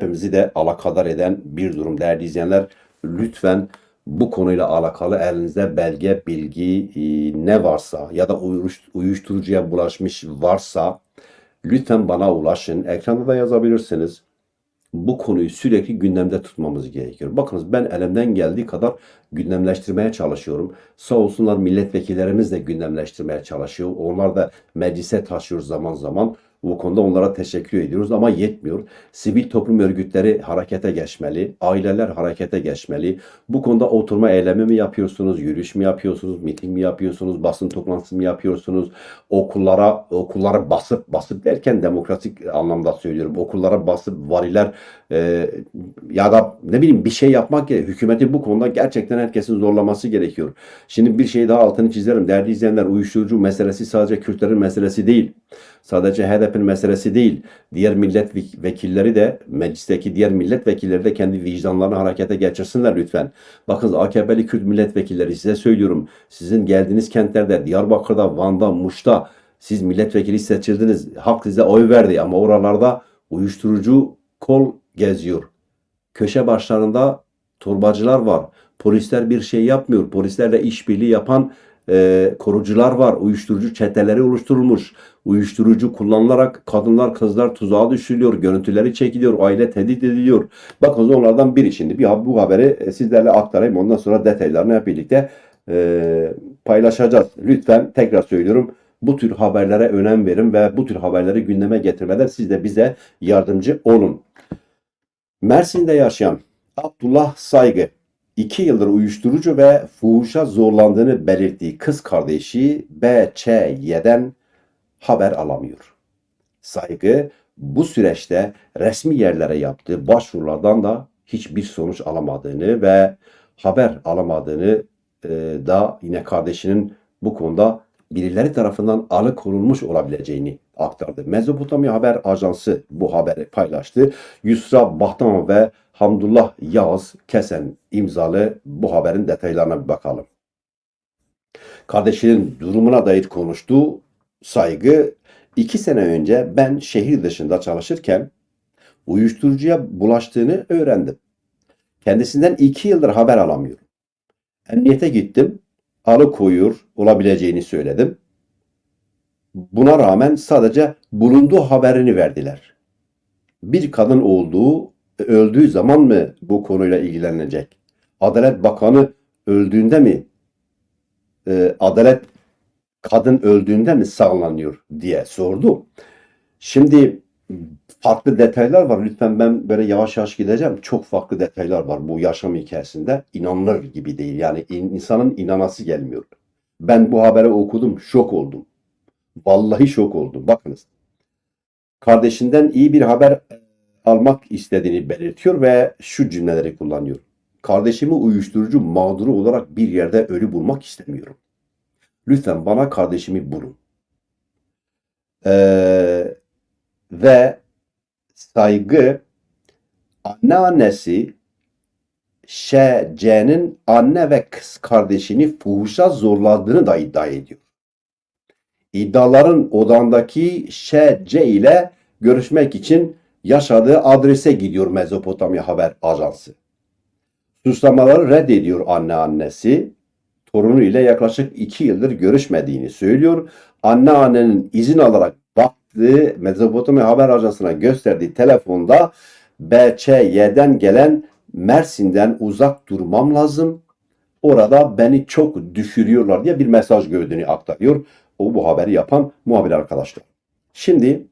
hepimizi de alakadar eden bir durum. Değerli izleyenler lütfen bu konuyla alakalı elinizde belge, bilgi e, ne varsa ya da uyuş- uyuşturucuya bulaşmış varsa lütfen bana ulaşın. Ekranda da yazabilirsiniz. Bu konuyu sürekli gündemde tutmamız gerekiyor. Bakınız ben elimden geldiği kadar gündemleştirmeye çalışıyorum. Sağ olsunlar milletvekillerimiz de gündemleştirmeye çalışıyor. Onlar da meclise taşıyor zaman zaman. Bu konuda onlara teşekkür ediyoruz ama yetmiyor. Sivil toplum örgütleri harekete geçmeli, aileler harekete geçmeli. Bu konuda oturma eylemi mi yapıyorsunuz, yürüyüş mü yapıyorsunuz, miting mi yapıyorsunuz, basın toplantısı mı yapıyorsunuz? Okullara okullara basıp basıp derken demokratik anlamda söylüyorum. Okullara basıp variler e, ya da ne bileyim bir şey yapmak gerek. Hükümeti bu konuda gerçekten herkesin zorlaması gerekiyor. Şimdi bir şey daha altını çizerim. Değerli izleyenler uyuşturucu meselesi sadece Kürtlerin meselesi değil. Sadece HDP'nin meselesi değil. Diğer milletvekilleri de meclisteki diğer milletvekilleri de kendi vicdanlarını harekete geçirsinler lütfen. Bakın AKP'li Kürt milletvekilleri size söylüyorum. Sizin geldiğiniz kentlerde Diyarbakır'da, Van'da, Muş'ta siz milletvekili seçildiniz. Halk size oy verdi ama oralarda uyuşturucu kol geziyor. Köşe başlarında torbacılar var. Polisler bir şey yapmıyor. Polislerle işbirliği yapan e, korucular var. Uyuşturucu çeteleri oluşturulmuş. Uyuşturucu kullanılarak kadınlar, kızlar tuzağa düşürülüyor. Görüntüleri çekiliyor. Aile tehdit ediliyor. Bakın onlardan biri şimdi. Bir, bu haberi e, sizlerle aktarayım. Ondan sonra detaylarını hep birlikte e, paylaşacağız. Lütfen tekrar söylüyorum. Bu tür haberlere önem verin ve bu tür haberleri gündeme getirmeden siz de bize yardımcı olun. Mersin'de yaşayan Abdullah Saygı 2 yıldır uyuşturucu ve fuhuşa zorlandığını belirttiği kız kardeşi BÇ'den haber alamıyor. Saygı bu süreçte resmi yerlere yaptığı başvurulardan da hiçbir sonuç alamadığını ve haber alamadığını e, da yine kardeşinin bu konuda birileri tarafından alıkonulmuş olabileceğini aktardı. Mezopotamya Haber Ajansı bu haberi paylaştı. Yusra Bahtam ve Hamdullah Yağız Kesen imzalı bu haberin detaylarına bir bakalım. Kardeşinin durumuna dair konuştu. Saygı iki sene önce ben şehir dışında çalışırken uyuşturucuya bulaştığını öğrendim. Kendisinden iki yıldır haber alamıyorum. Emniyete gittim. Alıkoyuyor olabileceğini söyledim. Buna rağmen sadece bulunduğu haberini verdiler. Bir kadın olduğu, öldüğü zaman mı bu konuyla ilgilenecek? Adalet Bakanı öldüğünde mi e, adalet kadın öldüğünde mi sağlanıyor diye sordu. Şimdi farklı detaylar var. Lütfen ben böyle yavaş yavaş gideceğim. Çok farklı detaylar var bu yaşam hikayesinde. İnanılır gibi değil. Yani in- insanın inanası gelmiyor. Ben bu haberi okudum. Şok oldum. Vallahi şok oldum. Bakınız. Kardeşinden iyi bir haber almak istediğini belirtiyor ve şu cümleleri kullanıyor. Kardeşimi uyuşturucu mağduru olarak bir yerde ölü bulmak istemiyorum. Lütfen bana kardeşimi bulun. Ee, ve saygı anneannesi Şece'nin anne ve kız kardeşini fuhuşa zorladığını da iddia ediyor. İddiaların odandaki Şece ile görüşmek için yaşadığı adrese gidiyor Mezopotamya Haber Ajansı. Suçlamaları reddediyor anneannesi. Torunu ile yaklaşık iki yıldır görüşmediğini söylüyor. Anneannenin izin alarak baktığı Mezopotamya Haber Ajansı'na gösterdiği telefonda BÇY'den gelen Mersin'den uzak durmam lazım. Orada beni çok düşürüyorlar diye bir mesaj gördüğünü aktarıyor. O bu haberi yapan muhabir arkadaşlar. Şimdi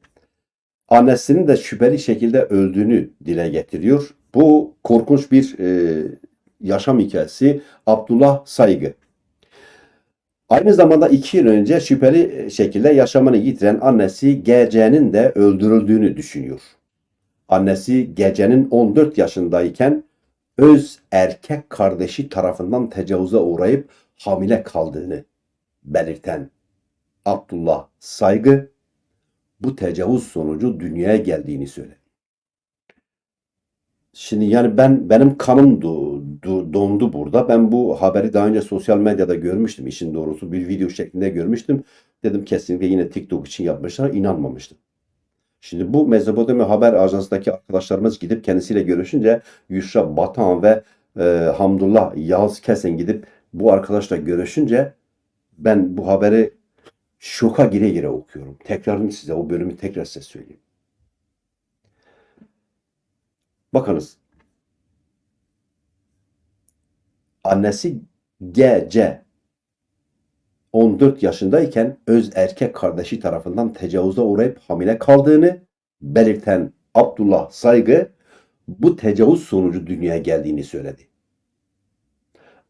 annesinin de şüpheli şekilde öldüğünü dile getiriyor. Bu korkunç bir e, yaşam hikayesi. Abdullah Saygı. Aynı zamanda iki yıl önce şüpheli şekilde yaşamını yitiren annesi GC'nin de öldürüldüğünü düşünüyor. Annesi gecenin 14 yaşındayken öz erkek kardeşi tarafından tecavüze uğrayıp hamile kaldığını belirten Abdullah Saygı bu tecavüz sonucu dünyaya geldiğini söyledi. Şimdi yani ben benim kanım do- do- dondu burada. Ben bu haberi daha önce sosyal medyada görmüştüm işin doğrusu. Bir video şeklinde görmüştüm. Dedim kesinlikle yine TikTok için yapmışlar. inanmamıştım. Şimdi bu Mezopotamya Haber Ajansı'ndaki arkadaşlarımız gidip kendisiyle görüşünce Yusra Batan ve e, Hamdullah Yağız Kesen gidip bu arkadaşla görüşünce ben bu haberi şoka gire gire okuyorum. Tekrarını size o bölümü tekrar size söyleyeyim. Bakınız. Annesi GC 14 yaşındayken öz erkek kardeşi tarafından tecavüze uğrayıp hamile kaldığını belirten Abdullah Saygı bu tecavüz sonucu dünyaya geldiğini söyledi.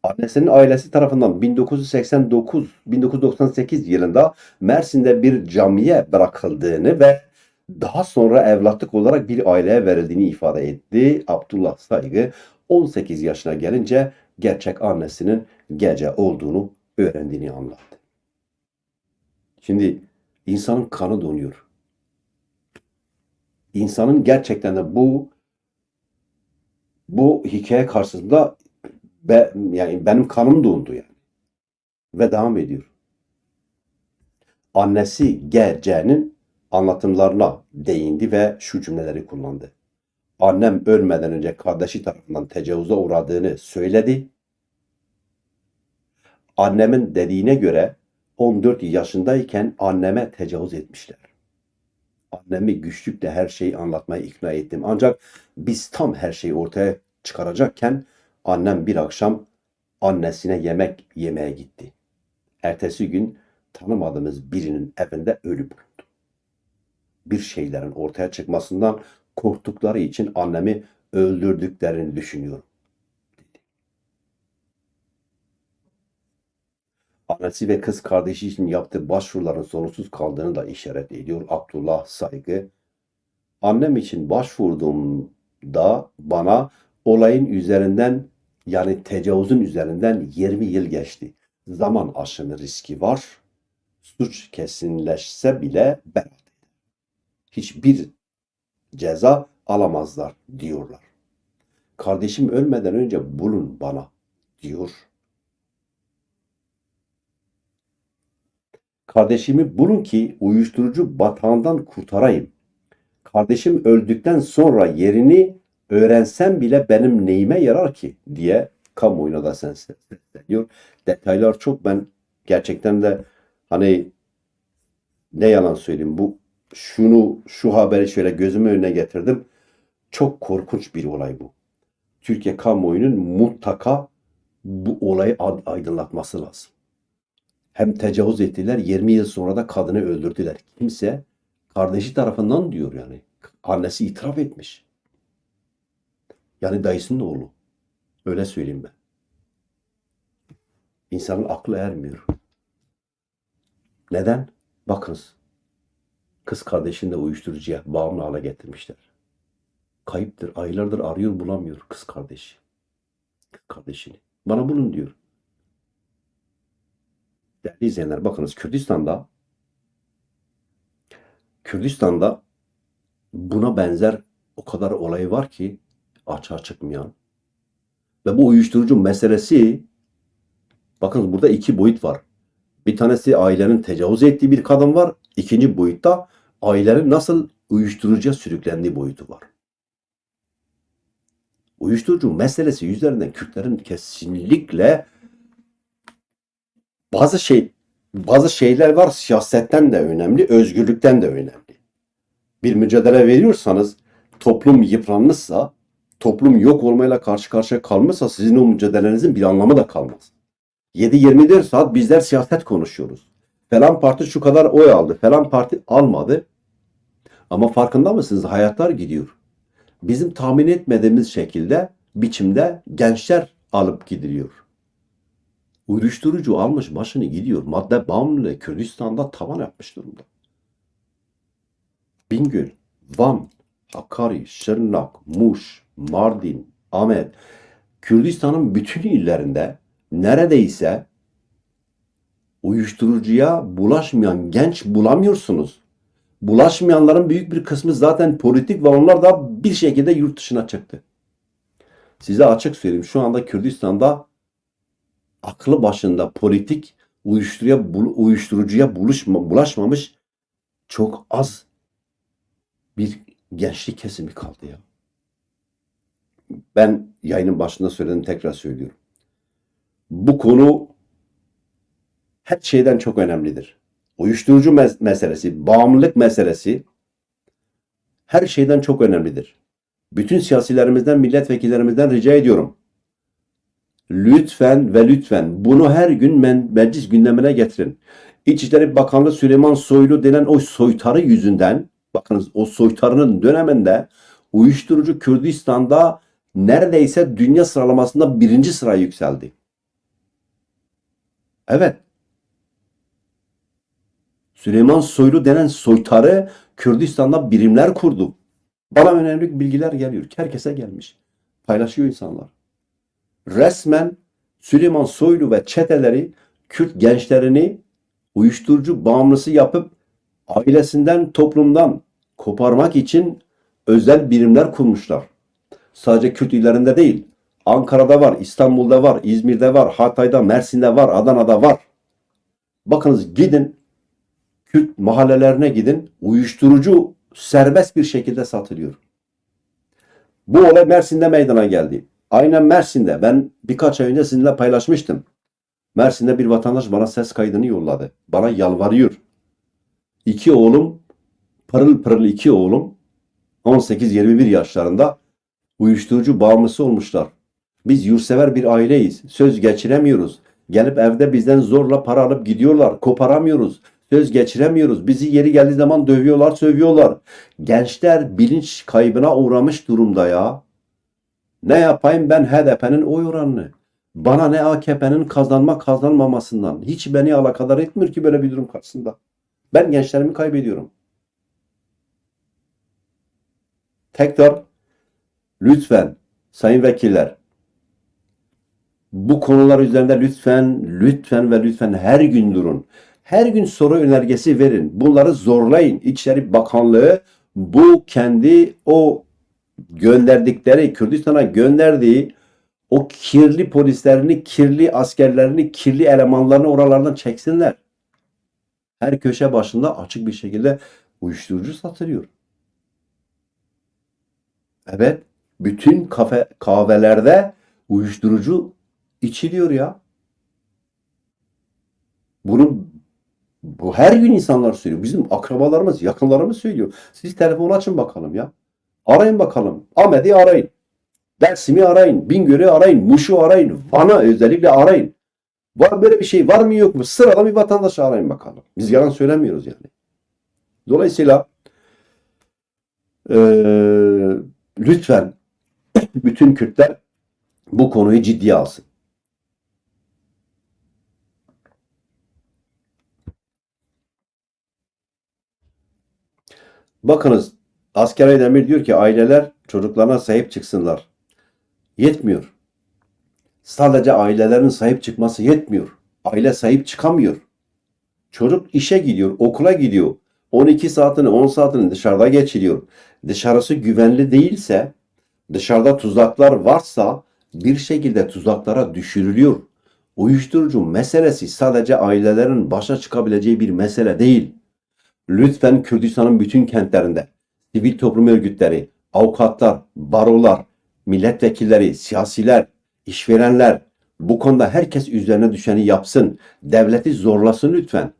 Annesinin ailesi tarafından 1989-1998 yılında Mersin'de bir camiye bırakıldığını ve daha sonra evlatlık olarak bir aileye verildiğini ifade etti. Abdullah Saygı 18 yaşına gelince gerçek annesinin gece olduğunu öğrendiğini anlattı. Şimdi insanın kanı donuyor. İnsanın gerçekten de bu bu hikaye karşısında be, yani benim kanım dondu yani. Ve devam ediyor. Annesi GC'nin anlatımlarına değindi ve şu cümleleri kullandı. Annem ölmeden önce kardeşi tarafından tecavüze uğradığını söyledi. Annemin dediğine göre 14 yaşındayken anneme tecavüz etmişler. Annemi güçlükle her şeyi anlatmaya ikna ettim. Ancak biz tam her şeyi ortaya çıkaracakken annem bir akşam annesine yemek yemeye gitti. Ertesi gün tanımadığımız birinin evinde ölü bulundu. Bir şeylerin ortaya çıkmasından korktukları için annemi öldürdüklerini düşünüyorum. Annesi ve kız kardeşi için yaptığı başvuruların sonuçsuz kaldığını da işaret ediyor Abdullah Saygı. Annem için başvurduğumda bana olayın üzerinden yani tecavüzün üzerinden 20 yıl geçti. Zaman aşımı riski var. Suç kesinleşse bile beraat. Hiçbir ceza alamazlar diyorlar. Kardeşim ölmeden önce bulun bana diyor. Kardeşimi bulun ki uyuşturucu batağından kurtarayım. Kardeşim öldükten sonra yerini öğrensem bile benim neyime yarar ki diye kamuoyuna da sesleniyor. Detaylar çok ben gerçekten de hani ne yalan söyleyeyim bu şunu şu haberi şöyle gözümün önüne getirdim. Çok korkunç bir olay bu. Türkiye kamuoyunun mutlaka bu olayı aydınlatması lazım. Hem tecavüz ettiler 20 yıl sonra da kadını öldürdüler. Kimse kardeşi tarafından diyor yani. Annesi itiraf etmiş. Yani dayısının oğlu. Öyle söyleyeyim ben. İnsanın aklı ermiyor. Neden? Bakınız. Kız kardeşini de uyuşturucuya bağımlı hale getirmişler. Kayıptır. Aylardır arıyor bulamıyor kız kardeşi. Kız kardeşini. Bana bulun diyor. Değerli izleyenler bakınız Kürdistan'da Kürdistan'da buna benzer o kadar olay var ki açığa çıkmayan. Ve bu uyuşturucu meselesi bakın burada iki boyut var. Bir tanesi ailenin tecavüz ettiği bir kadın var. İkinci boyutta ailenin nasıl uyuşturucuya sürüklendiği boyutu var. Uyuşturucu meselesi üzerinden Kürtlerin kesinlikle bazı şey bazı şeyler var siyasetten de önemli, özgürlükten de önemli. Bir mücadele veriyorsanız toplum yıpranmışsa, toplum yok olmayla karşı karşıya kalmışsa sizin o mücadelenizin bir anlamı da kalmaz. 7-24 saat bizler siyaset konuşuyoruz. Falan parti şu kadar oy aldı, falan parti almadı. Ama farkında mısınız? Hayatlar gidiyor. Bizim tahmin etmediğimiz şekilde, biçimde gençler alıp gidiliyor. Uyuşturucu almış başını gidiyor. Madde bağımlılığı Kürdistan'da tavan yapmış durumda. Bingöl, Van, Hakkari, Şırnak, Muş, Mardin, Ahmet, Kürdistan'ın bütün illerinde neredeyse uyuşturucuya bulaşmayan genç bulamıyorsunuz. Bulaşmayanların büyük bir kısmı zaten politik ve onlar da bir şekilde yurt dışına çıktı. Size açık söyleyeyim şu anda Kürdistan'da aklı başında politik uyuşturucuya, uyuşturucuya buluşma, bulaşmamış çok az bir gençlik kesimi kaldı ya. Ben yayının başında söyledim tekrar söylüyorum. Bu konu her şeyden çok önemlidir. Uyuşturucu mes- meselesi, bağımlılık meselesi her şeyden çok önemlidir. Bütün siyasilerimizden, milletvekillerimizden rica ediyorum. Lütfen ve lütfen bunu her gün men- meclis gündemine getirin. İçişleri Bakanlığı Süleyman Soylu denen o soytarı yüzünden, bakınız o soytarının döneminde uyuşturucu Kürdistan'da neredeyse dünya sıralamasında birinci sıraya yükseldi. Evet. Süleyman Soylu denen soytarı Kürdistan'da birimler kurdu. Bana önemli bilgiler geliyor. Herkese gelmiş. Paylaşıyor insanlar. Resmen Süleyman Soylu ve çeteleri Kürt gençlerini uyuşturucu bağımlısı yapıp ailesinden, toplumdan koparmak için özel birimler kurmuşlar. Sadece Kürt illerinde değil. Ankara'da var, İstanbul'da var, İzmir'de var, Hatay'da, Mersin'de var, Adana'da var. Bakınız gidin Kürt mahallelerine gidin. Uyuşturucu serbest bir şekilde satılıyor. Bu olay Mersin'de meydana geldi. Aynen Mersin'de. Ben birkaç ay önce sizinle paylaşmıştım. Mersin'de bir vatandaş bana ses kaydını yolladı. Bana yalvarıyor. İki oğlum, pırıl pırıl iki oğlum 18-21 yaşlarında uyuşturucu bağımlısı olmuşlar. Biz yurtsever bir aileyiz. Söz geçiremiyoruz. Gelip evde bizden zorla para alıp gidiyorlar. Koparamıyoruz. Söz geçiremiyoruz. Bizi yeri geldiği zaman dövüyorlar, sövüyorlar. Gençler bilinç kaybına uğramış durumda ya. Ne yapayım ben HDP'nin oy oranını? Bana ne AKP'nin kazanma kazanmamasından. Hiç beni alakadar etmiyor ki böyle bir durum karşısında. Ben gençlerimi kaybediyorum. Tekrar lütfen sayın vekiller bu konular üzerinde lütfen, lütfen ve lütfen her gün durun. Her gün soru önergesi verin. Bunları zorlayın. İçişleri Bakanlığı bu kendi o gönderdikleri, Kürdistan'a gönderdiği o kirli polislerini, kirli askerlerini, kirli elemanlarını oralardan çeksinler. Her köşe başında açık bir şekilde uyuşturucu satılıyor. Evet, bütün kafe kahvelerde uyuşturucu içiliyor ya. Bunu bu her gün insanlar söylüyor. Bizim akrabalarımız, yakınlarımız söylüyor. Siz telefonu açın bakalım ya. Arayın bakalım. Ahmet'i arayın. Dersim'i arayın. Bingöl'ü arayın. Muş'u arayın. Van'ı özellikle arayın. Var böyle bir şey var mı yok mu? Sıradan bir vatandaşı arayın bakalım. Biz yalan söylemiyoruz yani. Dolayısıyla eee, lütfen bütün Kürtler bu konuyu ciddiye alsın. Bakınız Asker Aydemir diyor ki aileler çocuklarına sahip çıksınlar. Yetmiyor. Sadece ailelerin sahip çıkması yetmiyor. Aile sahip çıkamıyor. Çocuk işe gidiyor, okula gidiyor. 12 saatini, 10 saatini dışarıda geçiriyor. Dışarısı güvenli değilse, dışarıda tuzaklar varsa bir şekilde tuzaklara düşürülüyor. Uyuşturucu meselesi sadece ailelerin başa çıkabileceği bir mesele değil. Lütfen Kürdistan'ın bütün kentlerinde sivil toplum örgütleri, avukatlar, barolar, milletvekilleri, siyasiler, işverenler bu konuda herkes üzerine düşeni yapsın. Devleti zorlasın lütfen.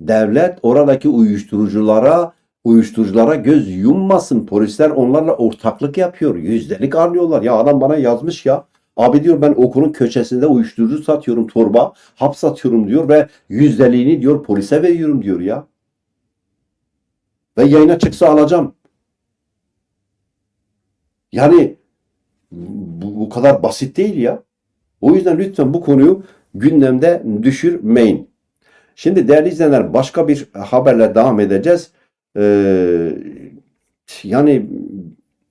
Devlet oradaki uyuşturuculara uyuşturuculara göz yummasın. Polisler onlarla ortaklık yapıyor. Yüzdelik alıyorlar. Ya adam bana yazmış ya. Abi diyor ben okulun köşesinde uyuşturucu satıyorum torba. Hap satıyorum diyor ve yüzdeliğini diyor polise veriyorum diyor ya. Ve yayına çıksa alacağım. Yani bu, bu kadar basit değil ya. O yüzden lütfen bu konuyu gündemde düşürmeyin. Şimdi değerli izleyenler başka bir haberle devam edeceğiz. Ee, yani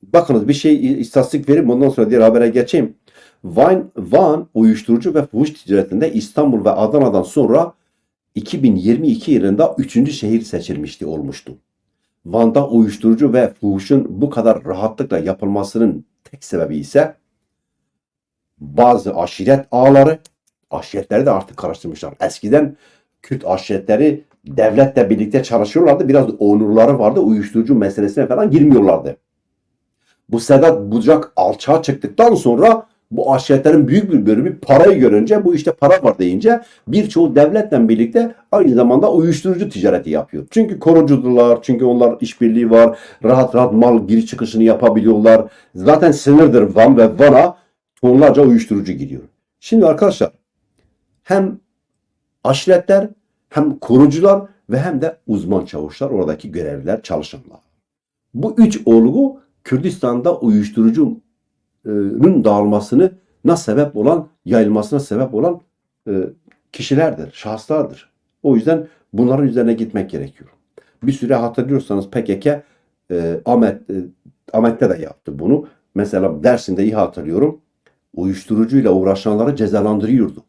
bakınız bir şey istatistik vereyim ondan sonra diğer habere geçeyim. Van, Van uyuşturucu ve fuhuş ticaretinde İstanbul ve Adana'dan sonra 2022 yılında 3. şehir seçilmişti olmuştu. Van'da uyuşturucu ve fuhuşun bu kadar rahatlıkla yapılmasının tek sebebi ise bazı aşiret ağları, aşiretleri de artık karıştırmışlar. Eskiden Kürt aşiretleri devletle birlikte çalışıyorlardı. Biraz onurları vardı. Uyuşturucu meselesine falan girmiyorlardı. Bu Sedat Bucak alçağa çıktıktan sonra bu aşiretlerin büyük bir bölümü parayı görünce bu işte para var deyince birçoğu devletle birlikte aynı zamanda uyuşturucu ticareti yapıyor. Çünkü korucudular, çünkü onlar işbirliği var, rahat rahat mal giriş çıkışını yapabiliyorlar. Zaten sınırdır Van ve Van'a tonlarca uyuşturucu gidiyor. Şimdi arkadaşlar hem aşiretler hem korucular ve hem de uzman çavuşlar oradaki görevliler çalışanlar. Bu üç olgu Kürdistan'da uyuşturucunun dağılmasını na sebep olan, yayılmasına sebep olan e, kişilerdir, şahıslardır. O yüzden bunların üzerine gitmek gerekiyor. Bir süre hatırlıyorsanız PKK e, Ahmet, e, Ahmet'te de yaptı bunu. Mesela Dersim'de iyi hatırlıyorum. Uyuşturucuyla uğraşanları cezalandırıyordu.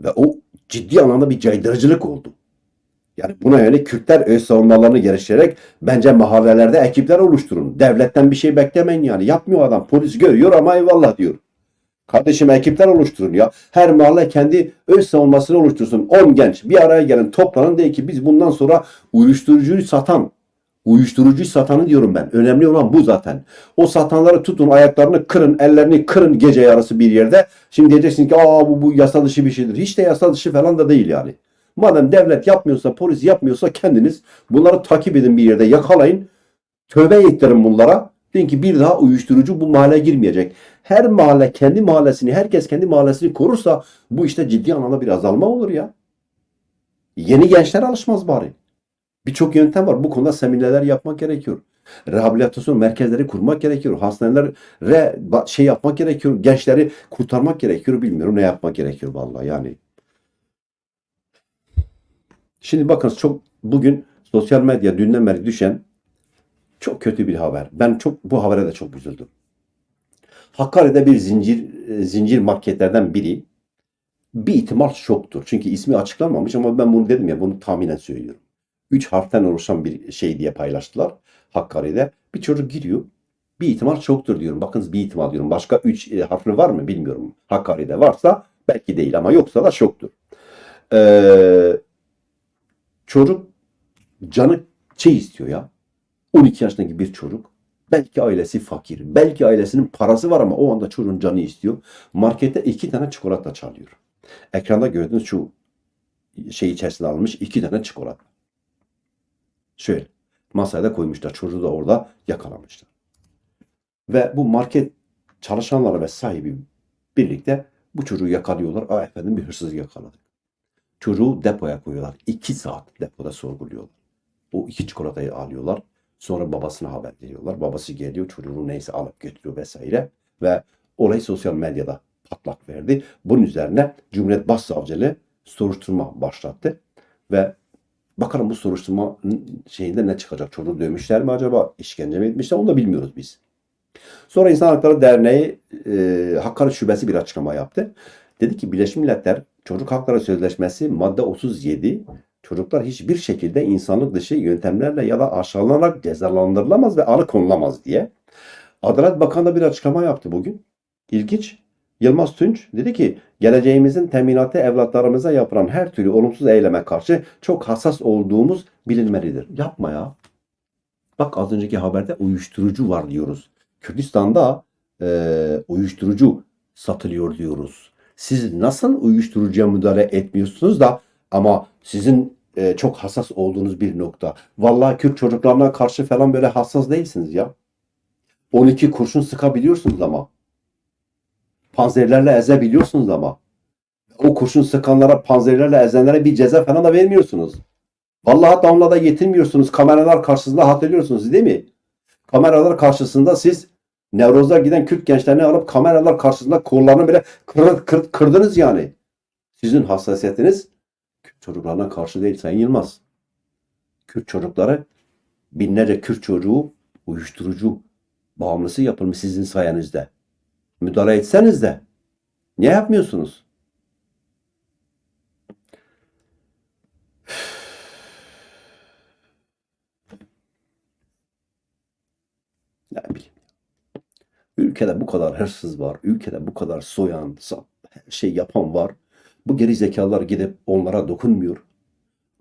Ve o ciddi anlamda bir caydırıcılık oldu. Yani buna yönelik Kürtler öz savunmalarını geliştirerek bence mahallelerde ekipler oluşturun. Devletten bir şey beklemeyin yani. Yapmıyor adam. Polis görüyor ama eyvallah diyor. Kardeşim ekipler oluşturun ya. Her mahalle kendi öz savunmasını oluştursun. 10 genç bir araya gelin toplanın de ki biz bundan sonra uyuşturucuyu satan, uyuşturucuyu satanı diyorum ben. Önemli olan bu zaten. O satanları tutun ayaklarını kırın, ellerini kırın gece yarısı bir yerde. Şimdi diyeceksin ki aa bu, bu yasa dışı bir şeydir. Hiç de yasa dışı falan da değil yani. Madem devlet yapmıyorsa, polis yapmıyorsa kendiniz bunları takip edin bir yerde yakalayın. Tövbe ettirin bunlara. Deyin ki bir daha uyuşturucu bu mahalleye girmeyecek. Her mahalle kendi mahallesini, herkes kendi mahallesini korursa bu işte ciddi anlamda bir azalma olur ya. Yeni gençler alışmaz bari. Birçok yöntem var. Bu konuda seminerler yapmak gerekiyor. Rehabilitasyon merkezleri kurmak gerekiyor. Hastanelere şey yapmak gerekiyor. Gençleri kurtarmak gerekiyor. Bilmiyorum ne yapmak gerekiyor vallahi yani. Şimdi bakın çok bugün sosyal medya dünden beri düşen çok kötü bir haber. Ben çok bu habere de çok üzüldüm. Hakkari'de bir zincir e, zincir marketlerden biri bir ihtimal şoktur. Çünkü ismi açıklanmamış ama ben bunu dedim ya bunu tahminen söylüyorum. Üç harften oluşan bir şey diye paylaştılar Hakkari'de. Bir çocuk giriyor. Bir ihtimal çoktur diyorum. Bakınız bir ihtimal diyorum. Başka üç e, harfli var mı bilmiyorum. Hakkari'de varsa belki değil ama yoksa da şoktur. Ee, çocuk canı şey istiyor ya. 12 yaşındaki bir çocuk. Belki ailesi fakir. Belki ailesinin parası var ama o anda çocuğun canı istiyor. Markette iki tane çikolata çalıyor. Ekranda gördüğünüz şu şey içerisine almış iki tane çikolata. Şöyle masaya da koymuşlar. Çocuğu da orada yakalamışlar. Ve bu market çalışanları ve sahibi birlikte bu çocuğu yakalıyorlar. Aa efendim bir hırsız yakaladık. Çocuğu depoya koyuyorlar. İki saat depoda sorguluyorlar. O iki çikolatayı alıyorlar. Sonra babasına haber veriyorlar. Babası geliyor çocuğunu neyse alıp götürüyor vesaire. Ve olay sosyal medyada patlak verdi. Bunun üzerine Cumhuriyet Başsavcılığı soruşturma başlattı. Ve bakalım bu soruşturma şeyinde ne çıkacak? Çocuğu dövmüşler mi acaba? İşkence mi etmişler? Onu da bilmiyoruz biz. Sonra İnsan Hakları Derneği e, Hakkari Şubesi bir açıklama yaptı. Dedi ki Birleşmiş Milletler Çocuk Hakları Sözleşmesi madde 37 çocuklar hiçbir şekilde insanlık dışı yöntemlerle ya da aşağılanarak cezalandırılamaz ve alıkonulamaz diye. Adalet Bakanı da bir açıklama yaptı bugün. İlginç. Yılmaz Tunç dedi ki geleceğimizin teminatı evlatlarımıza yapılan her türlü olumsuz eyleme karşı çok hassas olduğumuz bilinmelidir. Yapma ya. Bak az önceki haberde uyuşturucu var diyoruz. Kürdistan'da e, uyuşturucu satılıyor diyoruz. Siz nasıl uyuşturucuya müdahale etmiyorsunuz da ama sizin e, çok hassas olduğunuz bir nokta. Vallahi Kürt çocuklarına karşı falan böyle hassas değilsiniz ya. 12 kurşun sıkabiliyorsunuz ama. Panzerlerle ezebiliyorsunuz ama. O kurşun sıkanlara, panzerlerle ezenlere bir ceza falan da vermiyorsunuz. Vallahi damla da yetinmiyorsunuz. Kameralar karşısında hatırlıyorsunuz değil mi? Kameralar karşısında siz Nevroz'a giden Kürt gençlerini alıp kameralar karşısında kollarını bile kır, kır, kırdınız yani. Sizin hassasiyetiniz Kürt çocuklarına karşı değil Sayın Yılmaz. Kürt çocukları binlerce Kürt çocuğu uyuşturucu bağımlısı yapılmış sizin sayenizde. Müdahale etseniz de niye yapmıyorsunuz? Ne bileyim. Ülkede bu kadar hırsız var. Ülkede bu kadar soyan, şey yapan var. Bu geri zekalar gidip onlara dokunmuyor.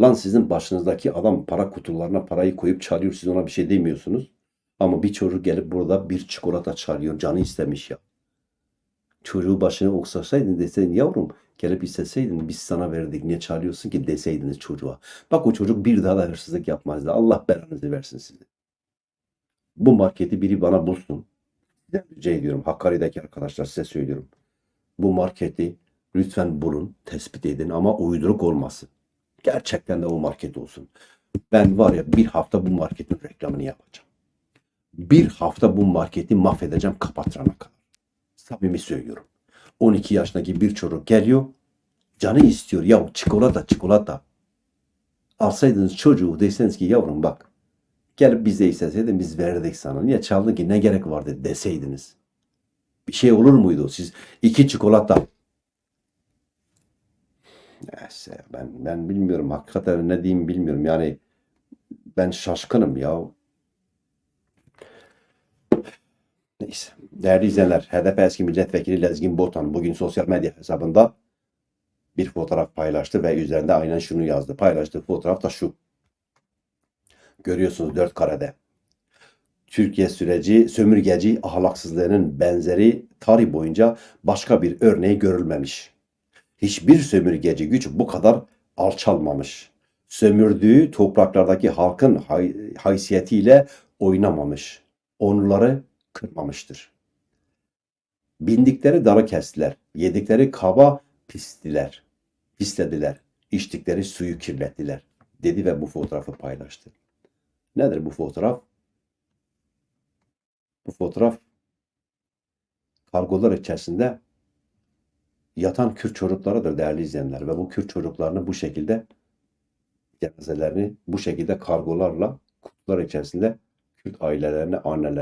Lan sizin başınızdaki adam para kutularına parayı koyup çalıyor. Siz ona bir şey demiyorsunuz. Ama bir çocuk gelip burada bir çikolata çalıyor. Canı istemiş ya. Çocuğu başını oksasaydın deseydin yavrum gelip isteseydin biz sana verdik niye çalıyorsun ki deseydiniz çocuğa. Bak o çocuk bir daha da hırsızlık yapmazdı. Allah belanızı versin size. Bu marketi biri bana bulsun. Sizden rica ediyorum. Hakkari'deki arkadaşlar size söylüyorum. Bu marketi lütfen bulun, tespit edin ama uyduruk olmasın. Gerçekten de o market olsun. Ben var ya bir hafta bu marketin reklamını yapacağım. Bir hafta bu marketi mahvedeceğim kapatırana kadar. Samimi söylüyorum. 12 yaşındaki bir çocuk geliyor. Canı istiyor. Ya çikolata çikolata. Alsaydınız çocuğu deseniz ki yavrum bak. Gelip bize isteseydin biz verdik sana. Niye çaldın ki ne gerek vardı deseydiniz. Bir şey olur muydu? Siz iki çikolata. Neyse ben ben bilmiyorum. Hakikaten ne diyeyim bilmiyorum. Yani ben şaşkınım ya. Neyse. Değerli izleyenler, HDP eski milletvekili Lezgin Botan bugün sosyal medya hesabında bir fotoğraf paylaştı ve üzerinde aynen şunu yazdı. Paylaştığı fotoğraf da şu. Görüyorsunuz dört karede. Türkiye süreci sömürgeci ahlaksızlığının benzeri tarih boyunca başka bir örneği görülmemiş. Hiçbir sömürgeci güç bu kadar alçalmamış. Sömürdüğü topraklardaki halkın hay- haysiyetiyle oynamamış. Onurları kırmamıştır. Bindikleri dalı kestiler. Yedikleri kaba pistiler. Pislediler. İçtikleri suyu kirlettiler. Dedi ve bu fotoğrafı paylaştı. Nedir bu fotoğraf? Bu fotoğraf kargolar içerisinde yatan Kürt çocuklarıdır değerli izleyenler ve bu Kürt çocuklarını bu şekilde cenazelerini bu şekilde kargolarla kutular içerisinde Kürt ailelerine, annelerine